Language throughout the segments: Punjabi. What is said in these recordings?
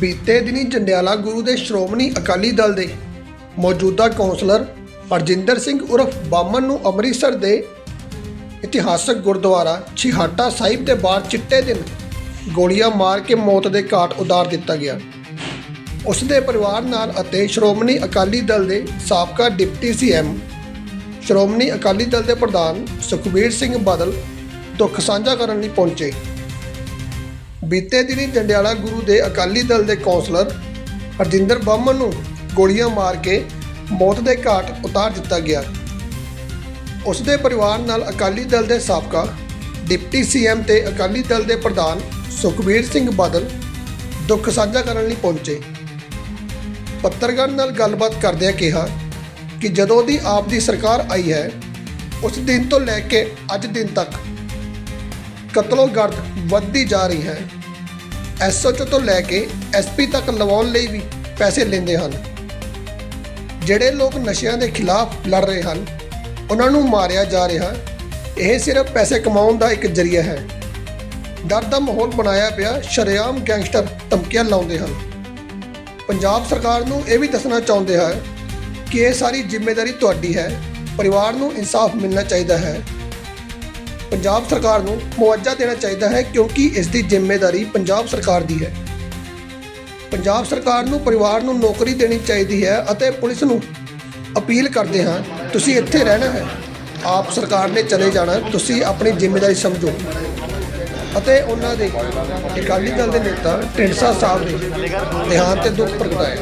ਬੀਤੇ ਦਿਨੀ ਜੰਡਿਆਲਾ ਗੁਰੂ ਦੇ ਸ਼੍ਰੋਮਣੀ ਅਕਾਲੀ ਦਲ ਦੇ ਮੌਜੂਦਾ ਕੌਂਸਲਰ ਹਰਜਿੰਦਰ ਸਿੰਘ ਉਰਫ ਬਾਮਨ ਨੂੰ ਅੰਮ੍ਰਿਤਸਰ ਦੇ ਇਤਿਹਾਸਕ ਗੁਰਦੁਆਰਾ ਛਿਹਾਟਾ ਸਾਹਿਬ ਦੇ ਬਾਹਰ ਚਿੱਟੇ ਦਿਨ ਗੋਲੀਆਂ ਮਾਰ ਕੇ ਮੌਤ ਦੇ ਘਾਟ ਉਤਾਰ ਦਿੱਤਾ ਗਿਆ। ਉਸ ਦੇ ਪਰਿਵਾਰ ਨਾਲ ਅਤੇ ਸ਼੍ਰੋਮਣੀ ਅਕਾਲੀ ਦਲ ਦੇ ਸਾਬਕਾ ਡਿਪਟੀ ਸੀਐਮ, ਸ਼੍ਰੋਮਣੀ ਅਕਾਲੀ ਦਲ ਦੇ ਪ੍ਰਧਾਨ ਸੁਖਬੀਰ ਸਿੰਘ ਬਾਦਲ ਦੁੱਖ ਸਾਂਝਾ ਕਰਨ ਲਈ ਪਹੁੰਚੇ। ਬੀਤੇ ਦਿਨੀ ਜੰਡਿਆਲਾ ਗੁਰੂ ਦੇ ਅਕਾਲੀ ਦਲ ਦੇ ਕੌਂਸਲਰ ਹਰਜਿੰਦਰ ਬਾਮਨ ਨੂੰ ਗੋਲੀਆਂ ਮਾਰ ਕੇ ਮੌਤ ਦੇ ਘਾਟ ਉਤਾਰ ਦਿੱਤਾ ਗਿਆ। ਉਸ ਦੇ ਪਰਿਵਾਰ ਨਾਲ ਅਕਾਲੀ ਦਲ ਦੇ ਸਾਬਕਾ ਡਿਪਟੀ ਸੀਐਮ ਤੇ ਅਕਾਲੀ ਦਲ ਦੇ ਪ੍ਰਧਾਨ ਸੁਖਬੀਰ ਸਿੰਘ ਬਾਦਲ ਦੁੱਖ ਸਾਂਝਾ ਕਰਨ ਲਈ ਪਹੁੰਚੇ। ਪੱਤਰਕਾਰ ਨਾਲ ਗੱਲਬਾਤ ਕਰਦਿਆਂ ਕਿਹਾ ਕਿ ਜਦੋਂ ਦੀ ਆਪ ਦੀ ਸਰਕਾਰ ਆਈ ਹੈ, ਉਸ ਦਿਨ ਤੋਂ ਲੈ ਕੇ ਅੱਜ ਦਿਨ ਤੱਕ ਕਤਲੋਗਰਦ ਵੱਧਦੀ ਜਾ ਰਹੀ ਹੈ। ਐਸਓਚ ਤੋਂ ਲੈ ਕੇ ਐਸਪੀ ਤੱਕ ਲਵਾਉਣ ਲਈ ਵੀ ਪੈਸੇ ਲੈਂਦੇ ਹਨ। ਜਿਹੜੇ ਲੋਕ ਨਸ਼ਿਆਂ ਦੇ ਖਿਲਾਫ ਲੜ ਰਹੇ ਹਨ, ਉਹਨਾਂ ਨੂੰ ਮਾਰਿਆ ਜਾ ਰਿਹਾ। ਇਹ ਸਿਰਫ ਪੈਸੇ ਕਮਾਉਣ ਦਾ ਇੱਕ ਜ਼ਰੀਆ ਹੈ। ਡਰ ਦਾ ਮਾਹੌਲ ਬਣਾਇਆ ਪਿਆ ਸ਼ਰੇਆਮ ਗੈਂਗਸਟਰ ਧਮਕੀਆਂ ਲਾਉਂਦੇ ਹਨ। ਪੰਜਾਬ ਸਰਕਾਰ ਨੂੰ ਇਹ ਵੀ ਦੱਸਣਾ ਚਾਹੁੰਦੇ ਹੈ ਕਿ ਇਹ ਸਾਰੀ ਜ਼ਿੰਮੇਵਾਰੀ ਤੁਹਾਡੀ ਹੈ। ਪਰਿਵਾਰ ਨੂੰ ਇਨਸਾਫ ਮਿਲਣਾ ਚਾਹੀਦਾ ਹੈ। ਪੰਜਾਬ ਸਰਕਾਰ ਨੂੰ ਮੁਆਵਜ਼ਾ ਦੇਣਾ ਚਾਹੀਦਾ ਹੈ ਕਿਉਂਕਿ ਇਸ ਦੀ ਜ਼ਿੰਮੇਵਾਰੀ ਪੰਜਾਬ ਸਰਕਾਰ ਦੀ ਹੈ। ਪੰਜਾਬ ਸਰਕਾਰ ਨੂੰ ਪਰਿਵਾਰ ਨੂੰ ਨੌਕਰੀ ਦੇਣੀ ਚਾਹੀਦੀ ਹੈ ਅਤੇ ਪੁਲਿਸ ਨੂੰ ਅਪੀਲ ਕਰਦੇ ਹਾਂ, ਤੁਸੀਂ ਇੱਥੇ ਰਹਿਣਾ ਹੈ। ਆਪ ਸਰਕਾਰ ਨੇ ਚਲੇ ਜਾਣਾ, ਤੁਸੀਂ ਆਪਣੀ ਜ਼ਿੰਮੇਵਾਰੀ ਸਮਝੋ। ਅਤੇ ਉਹਨਾਂ ਦੇ ਅਕਾਲੀ ਦਲ ਦੇ ਨੇਤਾ ਢਿੰਡਸਾ ਸਾਹਿਬ ਨੇ ਦੇਹਾਂਤ ਤੇ ਦੁੱਖ ਪ੍ਰਗਟਾਇਆ।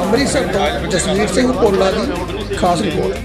ਅੰਮ੍ਰਿਤਸਰ ਤੋਂ ਜਸਵੀਰ ਸਿੰਘ ਪੋਲਾ ਦੀ ਖਾਸ ਰਿਪੋਰਟ।